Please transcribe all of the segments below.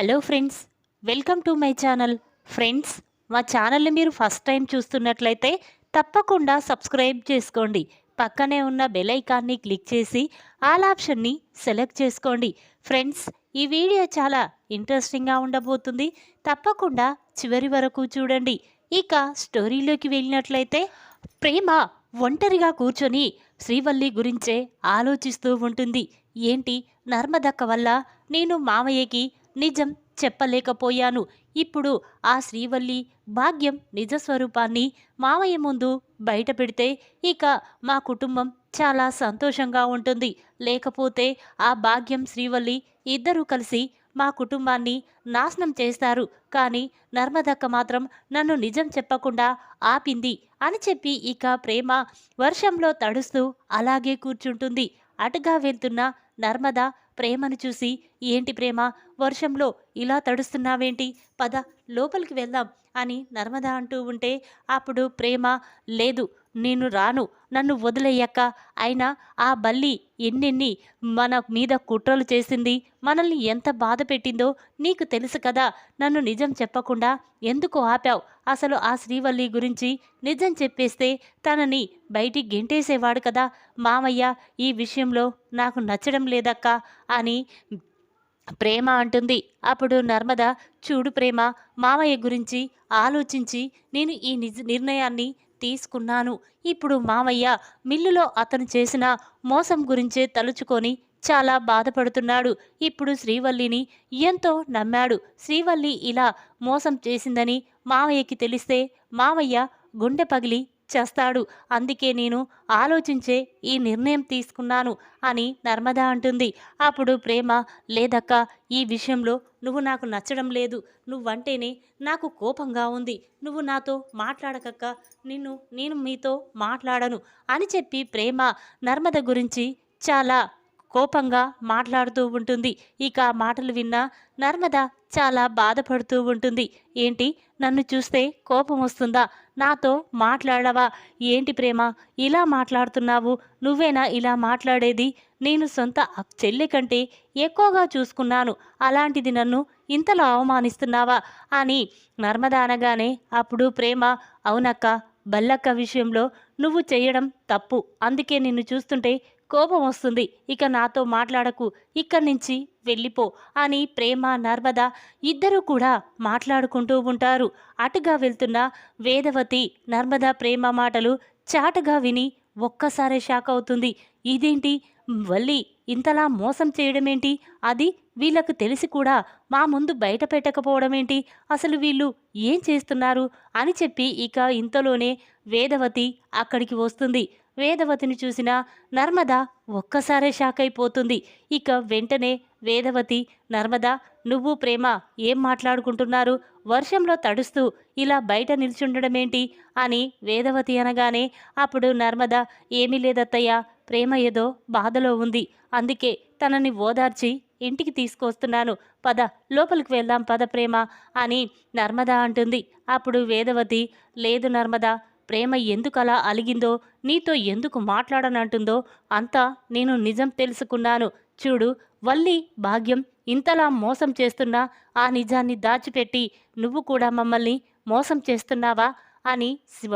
Hello friends welcome to my channel. Friends మా ఛానల్ని మీరు ఫస్ట్ టైం చూస్తున్నట్లయితే తప్పకుండా సబ్స్క్రైబ్ చేసుకోండి. పక్కనే ఉన్న బెల్ ఐకాన్ని క్లిక్ చేసి ఆల్ ఆప్షన్ని సెలెక్ట్ చేసుకోండి. ఫ్రెండ్స్ ఈ వీడియో చాలా ఇంట్రెస్టింగ్గా ఉండబోతుంది. తప్పకుండా చివరి వరకు చూడండి. ఇక స్టోరీలోకి వెళ్ళినట్లయితే ప్రేమ ఒంటరిగా కూర్చొని శ్రీవల్లి గురించే ఆలోచిస్తూ ఉంటుంది. ఏంటి నర్మదక్క వల్ల నేను మామయ్యకి నిజం చెప్పలేకపోయాను. ఇప్పుడు ఆ శ్రీవల్లి భాగ్యం నిజ స్వరూపాన్ని మామయ్య ముందు బయట పెడితే ఇక మా కుటుంబం చాలా సంతోషంగా ఉంటుంది. లేకపోతే ఆ భాగ్యం శ్రీవల్లి ఇద్దరూ కలిసి మా కుటుంబాన్ని నాశనం చేస్తారు. కానీ నర్మదక్క మాత్రం నన్ను నిజం చెప్పకుండా ఆపింది అని చెప్పి ఇక ప్రేమ వర్షంలో తడుస్తూ అలాగే కూర్చుంటుంది. అటుగా వెళ్తున్న నర్మద ప్రేమను చూసి ఏంటి ప్రేమ వర్షంలో ఇలా తడుస్తున్నావేంటి? పద లోపలికి వెళ్దాం అని నర్మదా అంటూ ఉంటే అప్పుడు ప్రేమ లేదు నేను రాను నన్ను వదిలేయక్క. అయినా ఆ బల్లి ఎన్నెన్ని మన మీద కుట్రలు చేసింది మనల్ని ఎంత బాధ పెట్టిందో నీకు తెలుసు కదా. నన్ను నిజం చెప్పకుండా ఎందుకు ఆపావు? అసలు ఆ శ్రీవల్లి గురించి నిజం చెప్పేస్తే తనని బయటికి గెంటేసేవాడు కదా. మామయ్య ఈ విషయంలో నాకు నచ్చడం లేదక్క అని ప్రేమ అంటుంది. అప్పుడు నర్మద చూడు ప్రేమ మామయ్య గురించి ఆలోచించి నేను ఈ నిజ నిర్ణయాన్ని తీసుకున్నాను. ఇప్పుడు మామయ్య మిల్లులో అతను చేసిన మోసం గురించే తలుచుకొని చాలా బాధపడుతున్నాడు. ఇప్పుడు శ్రీవల్లిని ఎంతో నమ్మాడు. శ్రీవల్లి ఇలా మోసం చేసిందని మావయ్యకి తెలిస్తే మావయ్య గుండె పగిలి చేస్తాడు. అందుకే నేను ఆలోచించే ఈ నిర్ణయం తీసుకున్నాను అని నర్మద అంటుంది. అప్పుడు ప్రేమ లేదక్క ఈ విషయంలో నువ్వు నాకు నచ్చడం లేదు. నువ్వంటేనే నాకు కోపంగా ఉంది. నువ్వు నాతో మాట్లాడకక్క. నిన్ను నేను మీతో మాట్లాడను అని చెప్పి ప్రేమ నర్మద గురించి చాలా కోపంగా మాట్లాడుతూ ఉంటుంది. ఇక ఆ మాటలు విన్న నర్మద చాలా బాధపడుతూ ఉంటుంది. ఏంటి? నన్ను చూస్తే కోపం వస్తుందా? నాతో మాట్లాడవా? ఏంటి ప్రేమ? ఇలా మాట్లాడుతున్నావు. నువ్వేనా ఇలా మాట్లాడేది? నేను సొంత చెల్లి కంటే ఎక్కువగా చూసుకున్నాను. అలాంటిది నన్ను ఇంతలో అవమానిస్తున్నావా? అని నర్మద అనగానే అప్పుడు ప్రేమ అవునక్క బల్లక్క విషయంలో నువ్వు చేయడం తప్పు. అందుకే నిన్ను చూస్తుంటే కోపం వస్తుంది. ఇక నాతో మాట్లాడకు. ఇక్కడి నుంచి వెళ్ళిపో అని ప్రేమ నర్మద ఇద్దరూ కూడా మాట్లాడుకుంటూ ఉంటారు. అటుగా వెళ్తున్న వేదవతి నర్మద ప్రేమ మాటలు చాటుగా విని ఒక్కసారే షాక్ అవుతుంది. ఇదేంటి? వల్లి ఇంతలా మోసం చేయడమేంటి? అది వీళ్ళకు తెలిసి కూడా మా ముందు బయట పెట్టకపోవడమేంటి? అసలు వీళ్ళు ఏం చేస్తున్నారు? అని చెప్పి ఇక ఇంతలోనే వేదవతి అక్కడికి వస్తుంది. వేదవతిని చూసిన నర్మద ఒక్కసారే షాక్ అయిపోతుంది ఇక వెంటనే వేదవతి నర్మద నువ్వు ప్రేమ ఏం మాట్లాడుకుంటున్నారు? వర్షంలో తడుస్తూ ఇలా బయట నిల్చుండడమేంటి? అని వేదవతి అనగానే అప్పుడు నర్మద ఏమీ లేదత్తయ్య ప్రేమ ఏదో బాధలో ఉంది. అందుకే తనని ఓదార్చి ఇంటికి తీసుకొస్తున్నాను. పద లోపలికి వెళ్దాం పద ప్రేమ అని నర్మద అంటుంది. అప్పుడు వేదవతి లేదు నర్మద ప్రేమ ఎందుకలా అలిగిందో నీతో ఎందుకు మాట్లాడనంటుందో అంతా నేను నిజం తెలుసుకున్నాను. చూడు వల్లి భాగ్యం ఇంతలా మోసం చేస్తున్నా ఆ నిజాన్ని దాచిపెట్టి నువ్వు కూడా మమ్మల్ని మోసం చేస్తున్నావా అని శివ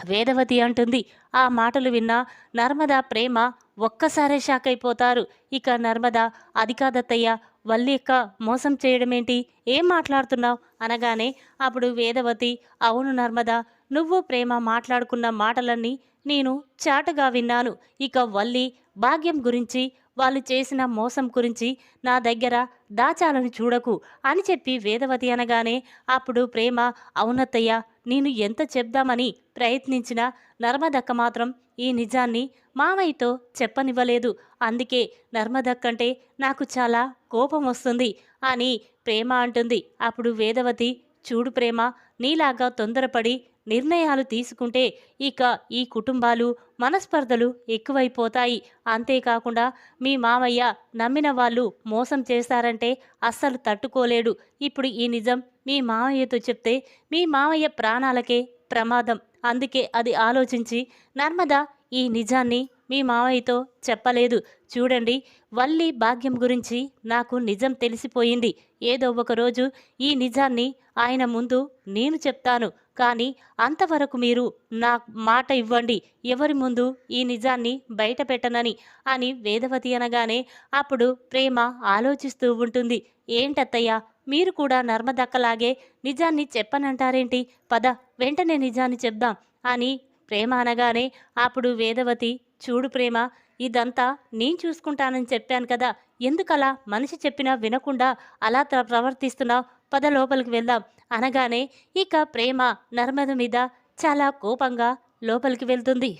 వేదవతి అంటుంది. ఆ మాటలు విన్న నర్మద ప్రేమ ఒక్కసారే షాక్ అయిపోతారు. ఇక నర్మద అది కాదత్తయ్య వల్లిక్క మోసం చేయడమేంటి? ఏం మాట్లాడుతున్నావు? అనగానే అప్పుడు వేదవతి అవును నర్మద నువ్వు ప్రేమ మాట్లాడుకున్న మాటలన్నీ నేను చాటుగా విన్నాను. ఇక వల్లి భాగ్యం గురించి వాళ్ళు చేసిన మోసం గురించి నా దగ్గర దాచాలని చూడకు అని చెప్పి వేదవతి అనగానే అప్పుడు ప్రేమ అవునత్తయ్య నేను ఎంత చెప్దామని ప్రయత్నించినా నర్మదక్క మాత్రం ఈ నిజాన్ని మామయ్యతో చెప్పనివ్వలేదు. అందుకే నర్మదక్కంటే నాకు చాలా కోపం వస్తుంది అని ప్రేమ అంటుంది. అప్పుడు వేదవతి చూడు ప్రేమ నీలాగా తొందరపడి నిర్ణయాలు తీసుకుంటే ఇక ఈ కుటుంబాలు మనస్పర్ధలు ఎక్కువైపోతాయి. అంతేకాకుండా మీ మామయ్య నమ్మిన వాళ్ళు మోసం చేశారంటే అస్సలు తట్టుకోలేడు. ఇప్పుడు ఈ నిజం మీ మామయ్యతో చెప్తే మీ మామయ్య ప్రాణాలకే ప్రమాదం. అందుకే అది ఆలోచించి నర్మద ఈ నిజాన్ని మీ మావయ్యతో చెప్పలేదు. చూడండి వల్లి భాగ్యం గురించి నాకు నిజం తెలిసిపోయింది. ఏదో ఒక రోజు ఈ నిజాన్ని ఆయన ముందు నేను చెప్తాను. కానీ అంతవరకు మీరు నా మాట ఇవ్వండి. ఎవరి ముందు ఈ నిజాన్ని బయట పెట్టనని అని వేదవతి అనగానే అప్పుడు ప్రేమ ఆలోచిస్తూ ఉంటుంది. ఏంటత్తయ్య? మీరు కూడా నర్మదక్కలాగే నిజాన్ని చెప్పనంటారేంటి? పద వెంటనే నిజాన్ని చెప్దాం అని ప్రేమ అనగానే అప్పుడు వేదవతి చూడు ప్రేమ ఇదంతా నేను చూసుకుంటానని చెప్పాను కదా ఎందుకలా మనిషి చెప్పినా వినకుండా అలా ప్రవర్తిస్తున్నావు? పద లోపలికి వెళ్దాం. అనగానే ఇక ప్రేమ నర్మద మీద చాలా కోపంగా లోపలికి వెళ్తుంది.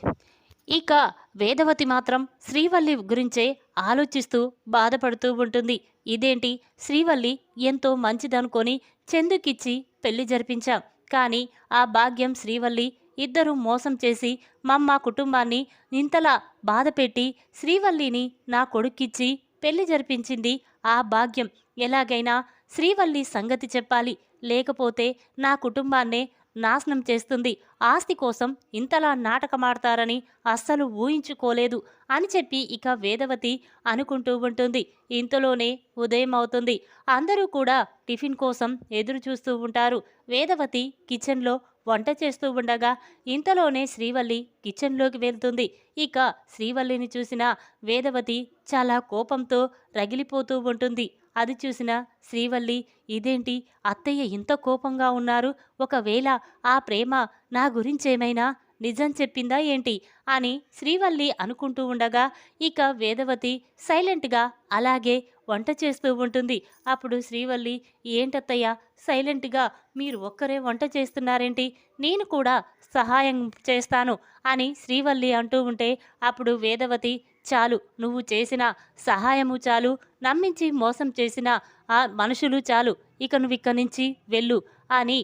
ఇక వేదవతి మాత్రం శ్రీవల్లి గురించే ఆలోచిస్తూ బాధపడుతూ ఉంటుంది. ఇదేంటి? శ్రీవల్లి ఎంతో మంచిదనుకొని చందుకిచ్చి పెళ్ళి జరిపించాం. కానీ ఆ భాగ్యం శ్రీవల్లి ఇద్దరూ మోసం చేసి మమ్మ కుటుంబాన్ని ఇంతలా బాధపెట్టి శ్రీవల్లిని నా కొడుక్కిచ్చి పెళ్ళి జరిపించింది ఆ భాగ్యం. ఎలాగైనా శ్రీవల్లి సంగతి చెప్పాలి. లేకపోతే నా కుటుంబాన్నే నాశనం చేస్తుంది. ఆస్తి కోసం ఇంతలా నాటకమాడతారని అస్సలు ఊహించుకోలేదు అని చెప్పి ఇక వేదవతి అనుకుంటూ ఉంటుంది. ఇంతలోనే ఉదయం అవుతుంది అందరూ కూడా టిఫిన్ కోసం ఎదురు చూస్తూ ఉంటారు. వేదవతి కిచెన్లో వంట చేస్తూ ఉండగా ఇంతలోనే శ్రీవల్లి కిచెన్లోకి వెళ్తుంది. ఇక శ్రీవల్లిని చూసిన వేదవతి చాలా కోపంతో రగిలిపోతూ ఉంటుంది. అది చూసిన శ్రీవల్లి ఇదేంటి? అత్తయ్య ఇంత కోపంగా ఉన్నారు. ఒకవేళ ఆ ప్రేమ నా గురించేమైనా నిజం చెప్పిందా ఏంటి? అని శ్రీవల్లి అనుకుంటూ ఉండగా ఇక వేదవతి సైలెంట్గా అలాగే వంట చేస్తూ ఉంటుంది. అప్పుడు శ్రీవల్లి ఏంటత్తయ్య సైలెంట్గా మీరు ఒక్కరే వంట చేస్తున్నారేంటి? నేను కూడా సహాయం చేస్తాను అని శ్రీవల్లి అంటూ ఉంటే అప్పుడు వేదవతి చాలు నువ్వు చేసిన సహాయము చాలు నమ్మించి మోసం చేసిన ఆ మనుషులు చాలు ఇక నువ్వు ఇక్కడి నుంచి వెళ్ళు అని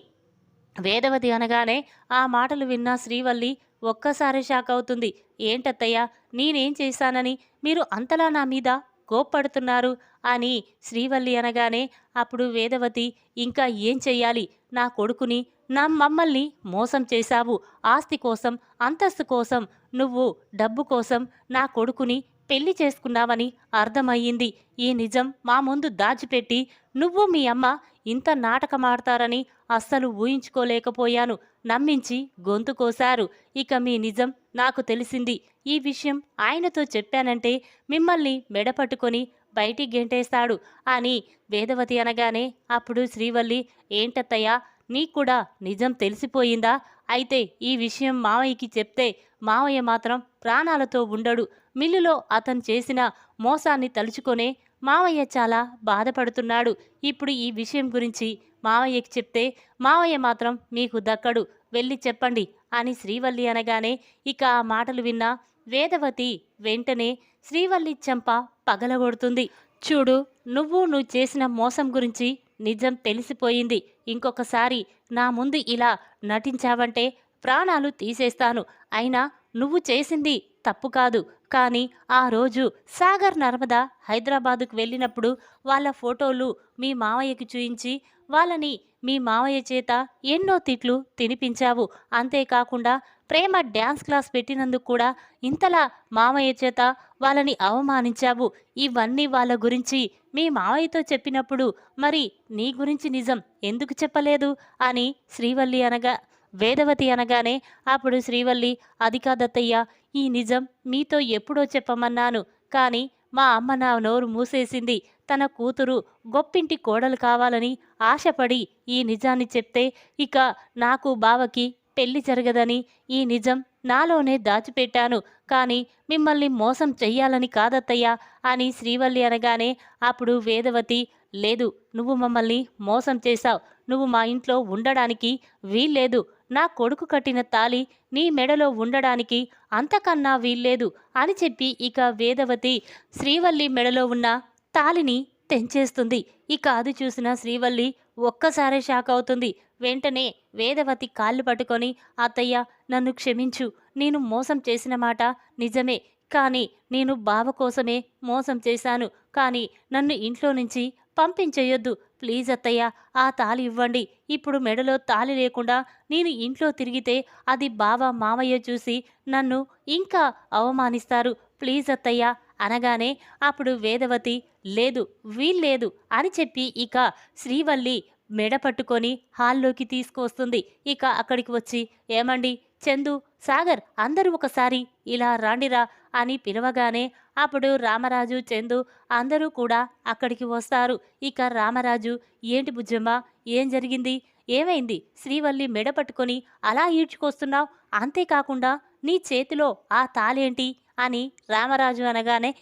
వేదవతి అనగానే ఆ మాటలు విన్న శ్రీవల్లి ఒక్కసారి షాక్ అవుతుంది. ఏంటత్తయ్య నేనేం చేశానని? మీరు అంతలా నా మీద కోప్పడుతున్నారు అని శ్రీవల్లి అనగానే అప్పుడు వేదవతి ఇంకా ఏం చెయ్యాలి? నా కొడుకుని నా మమ్మల్ని మోసం చేశావు. ఆస్తి కోసం అంతస్తు కోసం నువ్వు డబ్బు కోసం నా కొడుకుని పెళ్ళి చేసుకున్నావని అర్థమయ్యింది. ఈ నిజం మా ముందు దాచిపెట్టి నువ్వు మీ అమ్మ ఇంత నాటకమాడతారని అస్సలు ఊహించుకోలేకపోయాను. నమ్మించి గొంతు కోశారు. ఇక మీ నిజం నాకు తెలిసింది. ఈ విషయం ఆయనతో చెప్పానంటే మిమ్మల్ని మెడపట్టుకొని బయటికి గెంటేస్తాడు అని వేదవతి అనగానే అప్పుడు శ్రీవల్లి ఏంటత్తయ్యా నీకు కూడా నిజం తెలిసిపోయిందా? అయితే ఈ విషయం మావయ్యకి చెప్తే మావయ్య మాత్రం ప్రాణాలతో ఉండడు. మిల్లులో అతను చేసిన మోసాన్ని తలుచుకొనే మావయ్య చాలా బాధపడుతున్నాడు. ఇప్పుడు ఈ విషయం గురించి మావయ్యకి చెప్తే మావయ్య మాత్రం మీకు దక్కడు వెళ్ళి చెప్పండి అని శ్రీవల్లి అనగానే ఇక ఆ మాటలు విన్న వేదవతి వెంటనే శ్రీవల్లి చెంప పగలగొడుతుంది. చూడు నువ్వు నువ్వు చేసిన మోసం గురించి నిజం తెలిసిపోయింది. ఇంకొకసారి నా ముందు ఇలా నటించావంటే ప్రాణాలు తీసేస్తాను. అయినా నువ్వు చేసింది తప్పు కాదు. కానీ ఆ రోజు సాగర్ నర్మదా హైదరాబాదుకు వెళ్ళినప్పుడు వాళ్ళ ఫోటోలు మీ మావయ్యకి చూయించి వాళ్ళని మీ మావయ్య చేత ఎన్నో తిట్లు తినిపించావు. అంతేకాకుండా ప్రేమ డ్యాన్స్ క్లాస్ పెట్టినందుకు కూడా ఇంతలా మామయ్య చేత వాళ్ళని అవమానించావు. ఇవన్నీ వాళ్ళ గురించి మీ మావయ్యతో చెప్పినప్పుడు మరి నీ గురించి నిజం ఎందుకు చెప్పలేదు? అని శ్రీవల్లి అనగా వేదవతి అనగానే అప్పుడు శ్రీవల్లి అది కాదత్తయ్య ఈ నిజం మీతో ఎప్పుడో చెప్పమన్నాను. కానీ మా అమ్మ నా నోరు మూసేసింది. తన కూతురు గొప్పింటి కోడలు కావాలని ఆశపడి ఈ నిజాన్ని చెప్తే ఇక నాకు బావకి పెళ్ళి జరగదని ఈ నిజం నాలోనే దాచిపెట్టాను. కానీ మిమ్మల్ని మోసం చెయ్యాలని కాదత్తయ్యా అని శ్రీవల్లి అనగానే అప్పుడు వేదవతి లేదు నువ్వు మమ్మల్ని మోసం చేశావు. నువ్వు మా ఇంట్లో ఉండడానికి వీల్లేదు. నా కొడుకు కట్టిన తాలి నీ మెడలో ఉండడానికి అంతకన్నా వీల్లేదు అని చెప్పి ఇక వేదవతి శ్రీవల్లి మెడలో ఉన్న తాలిని తెంచేస్తుంది. ఇక అది చూసిన శ్రీవల్లి ఒక్కసారే షాక్ అవుతుంది. వెంటనే వేదవతి కాళ్ళు పట్టుకొని అత్తయ్య నన్ను క్షమించు. నేను మోసం చేసిన మాట నిజమే. కానీ నేను బావ కోసమే మోసం చేశాను. కానీ నన్ను ఇంట్లో నుంచి పంపించేయొద్దు. ప్లీజ్ అత్తయ్య ఆ తాళి ఇవ్వండి. ఇప్పుడు మెడలో తాళి లేకుండా నేను ఇంట్లో తిరిగితే అది బావ మామయ్య చూసి నన్ను ఇంకా అవమానిస్తారు. ప్లీజ్ అత్తయ్య అనగానే అప్పుడు వేదవతి లేదు వీల్లేదు అని చెప్పి ఇక శ్రీవల్లి మెడ పట్టుకొని హాల్లోకి తీసుకువస్తుంది. ఇక అక్కడికి వచ్చి ఏమండి? చందు సాగర్ అందరూ ఒకసారి ఇలా రాండిరా? అని పిలవగానే అప్పుడు రామరాజు చందు అందరూ కూడా అక్కడికి వస్తారు. ఇక రామరాజు ఏంటి బుజ్జమ్మ? ఏం జరిగింది? ఏమైంది? శ్రీవల్లి మెడ పట్టుకొని అలా ఈడ్చుకొస్తున్నావు? అంతేకాకుండా నీ చేతిలో ఆ తాళేంటి? అని రామరాజు అనగానే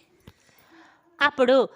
అప్పుడు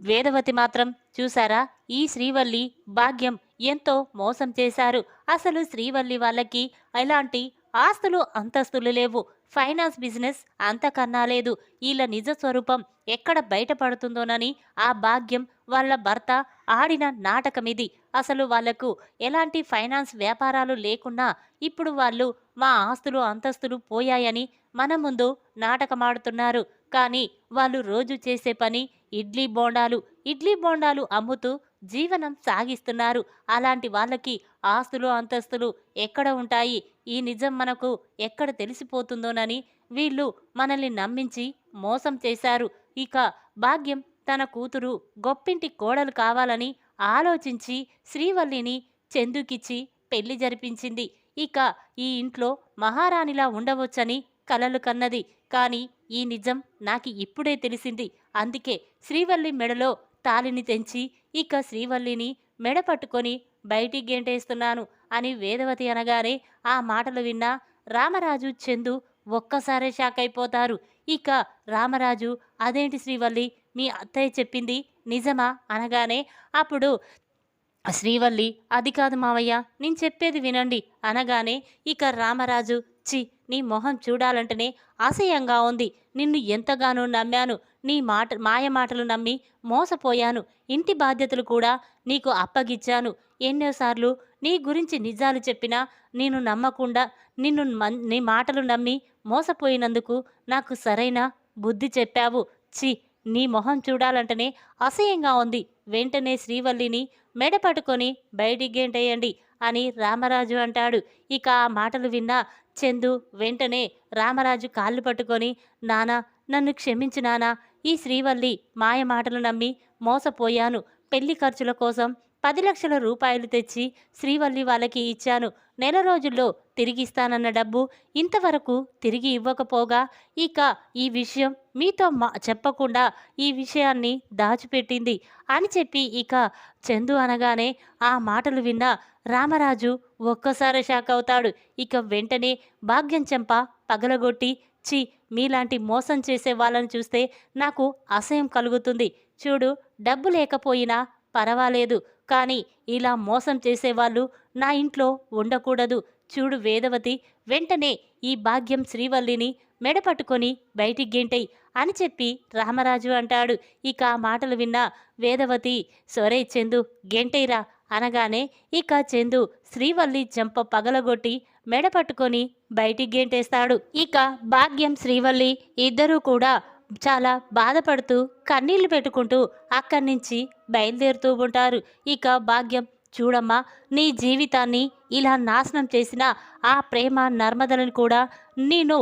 వేదవతి మాత్రం చూసారా ఈ శ్రీవల్లి భాగ్యం ఎంతో మోసం చేశారు. అసలు శ్రీవల్లి వాళ్ళకి ఎలాంటి ఆస్తులు అంతస్తులు లేవు. ఫైనాన్స్ బిజినెస్ అంతకన్నా లేదు. వీళ్ళ నిజ స్వరూపం ఎక్కడ బయటపడుతుందోనని ఆ భాగ్యం వాళ్ళ భర్త ఆడిన నాటకం ఇది అసలు వాళ్ళకు ఎలాంటి ఫైనాన్స్ వ్యాపారాలు లేకున్నా ఇప్పుడు వాళ్ళు మా ఆస్తులు అంతస్తులు పోయాయని మన ముందు నాటకమాడుతున్నారు. కానీ వాళ్ళు రోజు చేసే పని ఇడ్లీ బోండాలు. ఇడ్లీ బోండాలు అమ్ముతూ జీవనం సాగిస్తున్నారు. అలాంటి వాళ్ళకి ఆస్తులు అంతస్తులు ఎక్కడ ఉంటాయి? ఈ నిజం మనకు ఎక్కడ తెలిసిపోతుందోనని వీళ్ళు మనల్ని నమ్మించి మోసం చేశారు. ఇక భాగ్యం తన కూతురు గొప్పింటి కోడలు కావాలని ఆలోచించి శ్రీవల్లిని చందుకిచ్చి పెళ్ళి జరిపించింది. ఇక ఈ ఇంట్లో మహారాణిలా ఉండవచ్చని కలలు కన్నది. కానీ ఈ నిజం నాకు ఇప్పుడే తెలిసింది. అందుకే శ్రీవల్లి మెడలో తాలిని తెంచి ఇక శ్రీవల్లిని మెడ పట్టుకొని బయటికి గెంటేస్తున్నాను అని వేదవతి అనగానే ఆ మాటలు విన్న రామరాజు చందు ఒక్కసారే షాక్ అయిపోతారు. ఇక రామరాజు అదేంటి శ్రీవల్లి? మీ అత్తయ్య చెప్పింది నిజమా? అనగానే అప్పుడు శ్రీవల్లి అది కాదు మావయ్య నేను చెప్పేది వినండి. అనగానే ఇక రామరాజు చి నీ మొహం చూడాలంటేనే అసహ్యంగా ఉంది. నిన్ను ఎంతగానో నమ్మాను. నీ మాట మాయ మాటలు నమ్మి మోసపోయాను. ఇంటి బాధ్యతలు కూడా నీకు అప్పగిచ్చాను. ఎన్నోసార్లు నీ గురించి నిజాలు చెప్పినా నేను నమ్మకుండా నిన్ను మన్- నీ మాటలు నమ్మి మోసపోయినందుకు నాకు సరైన బుద్ధి చెప్పావు. చి నీ మొహం చూడాలంటేనే అసహ్యంగా ఉంది. వెంటనే శ్రీవల్లిని మెడ పట్టుకొని బయటికి గేంటేయండి అని రామరాజు అంటాడు. ఇక ఆ మాటలు విన్న చందు వెంటనే రామరాజు కాళ్ళు పట్టుకొని నానా నన్ను క్షమించు నానా ఈ శ్రీవల్లి మాయ మాటలు నమ్మి మోసపోయాను. పెళ్ళి ఖర్చుల కోసం పది లక్షల రూపాయలు తెచ్చి శ్రీవల్లి వాళ్ళకి ఇచ్చాను. నెల రోజుల్లో తిరిగిస్తానన్న డబ్బు ఇంతవరకు తిరిగి ఇవ్వకపోగా ఇక ఈ విషయం మీతో మా చెప్పకుండా ఈ విషయాన్ని దాచిపెట్టింది అని చెప్పి ఇక చందు అనగానే ఆ మాటలు విన్న రామరాజు ఒక్కసారి షాక్ అవుతాడు. ఇక వెంటనే భాగ్యం చెంప పగలగొట్టి చి మీలాంటి మోసం చేసే వాళ్ళని చూస్తే నాకు అసహ్యం కలుగుతుంది. చూడు డబ్బు లేకపోయినా పర్వాలేదు. కానీ ఇలా మోసం చేసేవాళ్ళు నా ఇంట్లో ఉండకూడదు. చూడు వేదవతి వెంటనే ఈ భాగ్యం శ్రీవల్లిని మెడ పట్టుకొని బయటికి గెంటై అని చెప్పి రామరాజు అంటాడు. ఇక ఆ మాటలు విన్న వేదవతి సొరే చందు గెంటైరా అనగానే ఇక చందు శ్రీవల్లి చెంప పగలగొట్టి మెడ పట్టుకొని బయటికి గెంటేస్తాడు. ఇక భాగ్యం శ్రీవల్లి ఇద్దరూ కూడా చాలా బాధపడుతూ కన్నీళ్ళు పెట్టుకుంటూ అక్కడి నుంచి బయలుదేరుతూ ఉంటారు. ఇక భాగ్యం చూడమ్మా నీ జీవితాన్ని ఇలా నాశనం చేసిన ఆ ప్రేమ నర్మదలను కూడా నేను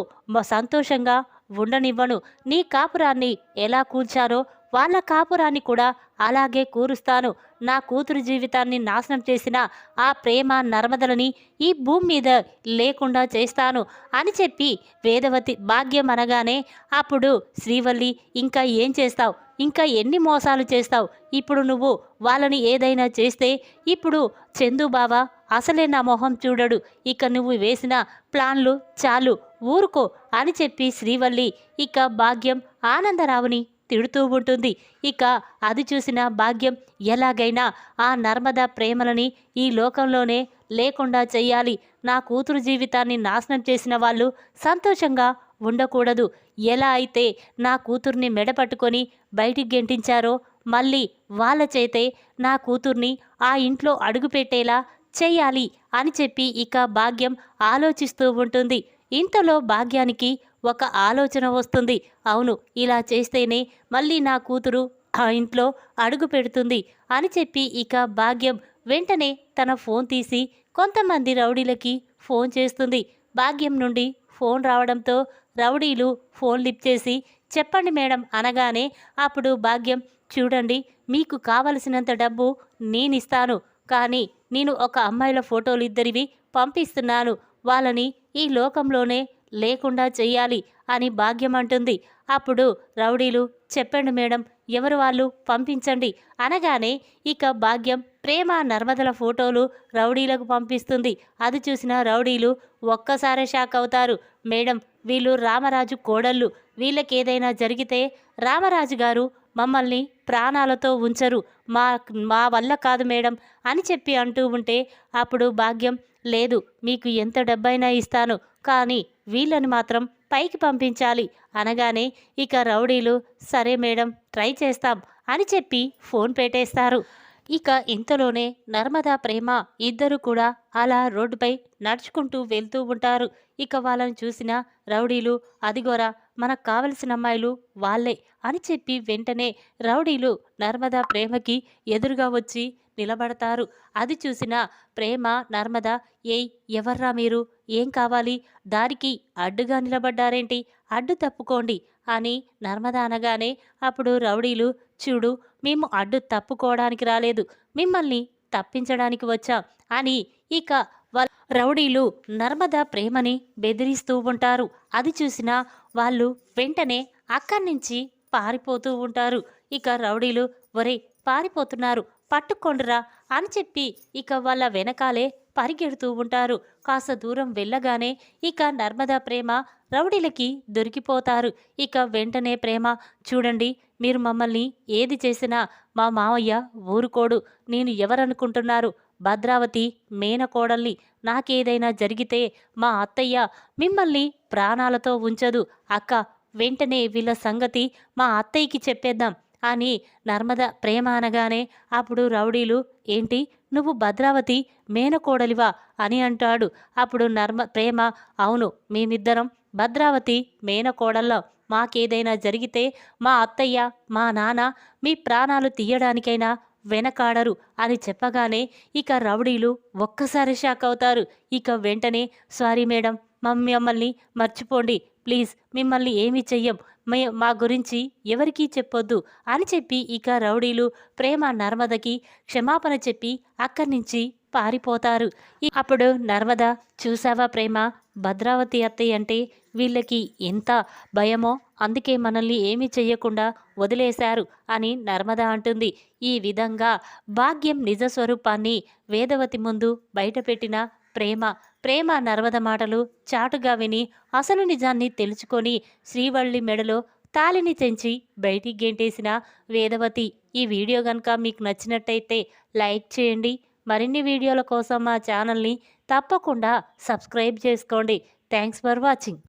సంతోషంగా ఉండనివ్వను. నీ కాపురాన్ని ఎలా కూల్చారో వాళ్ళ కాపురాన్ని కూడా అలాగే కూరుస్తాను. నా కూతురు జీవితాన్ని నాశనం చేసిన ఆ ప్రేమ నర్మదలని ఈ భూమి మీద లేకుండా చేస్తాను అని చెప్పి వేదవతి భాగ్యం అనగానే అప్పుడు శ్రీవల్లి ఇంకా ఏం చేస్తావు? ఇంకా ఎన్ని మోసాలు చేస్తావు? ఇప్పుడు నువ్వు వాళ్ళని ఏదైనా చేస్తే ఇప్పుడు చందు బావ అసలే నా మొహం చూడడు. ఇక నువ్వు వేసిన ప్లాన్లు చాలు ఊరుకో అని చెప్పి శ్రీవల్లి ఇక భాగ్యం ఆనందరావుని తిడుతూ ఉంటుంది. ఇక అది చూసిన భాగ్యం ఎలాగైనా ఆ నర్మద ప్రేమలని ఈ లోకంలోనే లేకుండా చెయ్యాలి నా కూతురు జీవితాన్ని నాశనం చేసిన వాళ్ళు సంతోషంగా ఉండకూడదు. ఎలా అయితే నా కూతుర్ని మెడపట్టుకొని బయటికి గెంటించారో మళ్ళీ వాళ్ళ చేతే నా కూతుర్ని ఆ ఇంట్లో అడుగుపెట్టేలా చెయ్యాలి అని చెప్పి ఇక భాగ్యం ఆలోచిస్తూ ఉంటుంది. ఇంతలో భాగ్యానికి ఒక ఆలోచన వస్తుంది. అవును ఇలా చేస్తేనే మళ్ళీ నా కూతురు ఆ ఇంట్లో అడుగు పెడుతుంది అని చెప్పి ఇక భాగ్యం వెంటనే తన ఫోన్ తీసి కొంతమంది రౌడీలకి ఫోన్ చేస్తుంది. భాగ్యం నుండి ఫోన్ రావడంతో రౌడీలు ఫోన్ లిఫ్ట్ చేసి చెప్పండి మేడం అనగానే అప్పుడు భాగ్యం చూడండి మీకు కావలసినంత డబ్బు నేనిస్తాను కానీ నేను ఒక అమ్మాయిల ఫోటోలు ఇద్దరివి పంపిస్తున్నాను. వాళ్ళని ఈ లోకంలోనే లేకుండా చెయ్యాలి అని భాగ్యం అంటుంది అప్పుడు రౌడీలు చెప్పండి మేడం ఎవరు వాళ్ళు? పంపించండి. అనగానే ఇక భాగ్యం ప్రేమ నర్మదల ఫోటోలు రౌడీలకు పంపిస్తుంది. అది చూసిన రౌడీలు ఒక్కసారే షాక్ అవుతారు. మేడం వీళ్ళు రామరాజు కోడళ్ళు. వీళ్ళకేదైనా జరిగితే రామరాజు గారు మమ్మల్ని ప్రాణాలతో ఉంచరు. మా మా వల్ల కాదు మేడం అని చెప్పి అంటూ ఉంటే అప్పుడు భాగ్యం లేదు మీకు ఎంత డబ్బైనా ఇస్తాను. కానీ వీళ్ళని మాత్రం పైకి పంపించాలి అనగానే ఇక రౌడీలు సరే మేడం ట్రై చేస్తాం అని చెప్పి ఫోన్ పెట్టేస్తారు. ఇక ఇంతలోనే నర్మదా ప్రేమ ఇద్దరు కూడా అలా రోడ్డుపై నడుచుకుంటూ వెళ్తూ ఉంటారు. ఇక వాళ్ళని చూసిన రౌడీలు అదిగోరా మనకు కావలసిన అమ్మాయిలు వాళ్ళే అని చెప్పి వెంటనే రౌడీలు నర్మదా ప్రేమకి ఎదురుగా వచ్చి నిలబడతారు. అది చూసిన ప్రేమ నర్మద ఏయ్ ఎవర్రా మీరు? ఏం కావాలి? దారికి అడ్డుగా నిలబడ్డారేంటి? అడ్డు తప్పుకోండి. అని నర్మద అనగానే అప్పుడు రౌడీలు చూడు మేము అడ్డు తప్పుకోవడానికి రాలేదు. మిమ్మల్ని తప్పించడానికి వచ్చాం అని ఇక రౌడీలు నర్మద ప్రేమని బెదిరిస్తూ ఉంటారు. అది చూసిన వాళ్ళు వెంటనే అక్కడి నుంచి పారిపోతూ ఉంటారు. ఇక రౌడీలు ఒరే పారిపోతున్నారు. పట్టుకొండ్రా అని చెప్పి ఇక వాళ్ళ వెనకాలే పరిగెడుతూ ఉంటారు. కాస్త దూరం వెళ్ళగానే ఇక నర్మదా ప్రేమ రౌడీలకి దొరికిపోతారు. ఇక వెంటనే ప్రేమ చూడండి మీరు మమ్మల్ని ఏది చేసినా మా మావయ్య ఊరుకోడు నేను ఎవరనుకుంటున్నారు? భద్రావతి మేనకోడల్ని నాకేదైనా జరిగితే మా అత్తయ్య మిమ్మల్ని ప్రాణాలతో ఉంచదు. అక్క వెంటనే వీళ్ళ సంగతి మా అత్తయ్యకి చెప్పేద్దాం అని నర్మద ప్రేమ అనగానే అప్పుడు రౌడీలు ఏంటి? నువ్వు భద్రావతి మేనకోడలివా? అని అంటాడు. అప్పుడు నర్మ ప్రేమ అవును మేమిద్దరం భద్రావతి మేనకోడల్లో మాకేదైనా జరిగితే మా అత్తయ్య మా నాన్న మీ ప్రాణాలు తీయడానికైనా వెనకాడరు అని చెప్పగానే ఇక రౌడీలు ఒక్కసారి షాక్ అవుతారు. ఇక వెంటనే సారీ మేడం మమ్మల్ని మర్చిపోండి ప్లీజ్ మిమ్మల్ని ఏమీ చెయ్యం మే మా గురించి ఎవరికీ చెప్పొద్దు అని చెప్పి ఇక రౌడీలు ప్రేమ నర్మదకి క్షమాపణ చెప్పి అక్కడి నుంచి పారిపోతారు. అప్పుడు నర్మద చూసావా ప్రేమ భద్రావతి అత్తయ్య అంటే వీళ్ళకి ఎంత భయమో అందుకే మనల్ని ఏమీ చెయ్యకుండా వదిలేశారు అని నర్మద అంటుంది. ఈ విధంగా భాగ్యం నిజ స్వరూపాన్ని వేదవతి ముందు బయటపెట్టిన ప్రేమ ప్రేమ నర్మద మాటలు చాటుగా విని అసలు నిజాన్ని తెలుసుకొని శ్రీవల్లి మెడలో తాలిని తెంచి బయటికి గెంటేసిన వేదవతి ఈ వీడియో కనుక మీకు నచ్చినట్టయితే లైక్ చేయండి. మరిన్ని వీడియోల కోసం మా ఛానల్ని తప్పకుండా సబ్స్క్రైబ్ చేసుకోండి. Thanks for watching.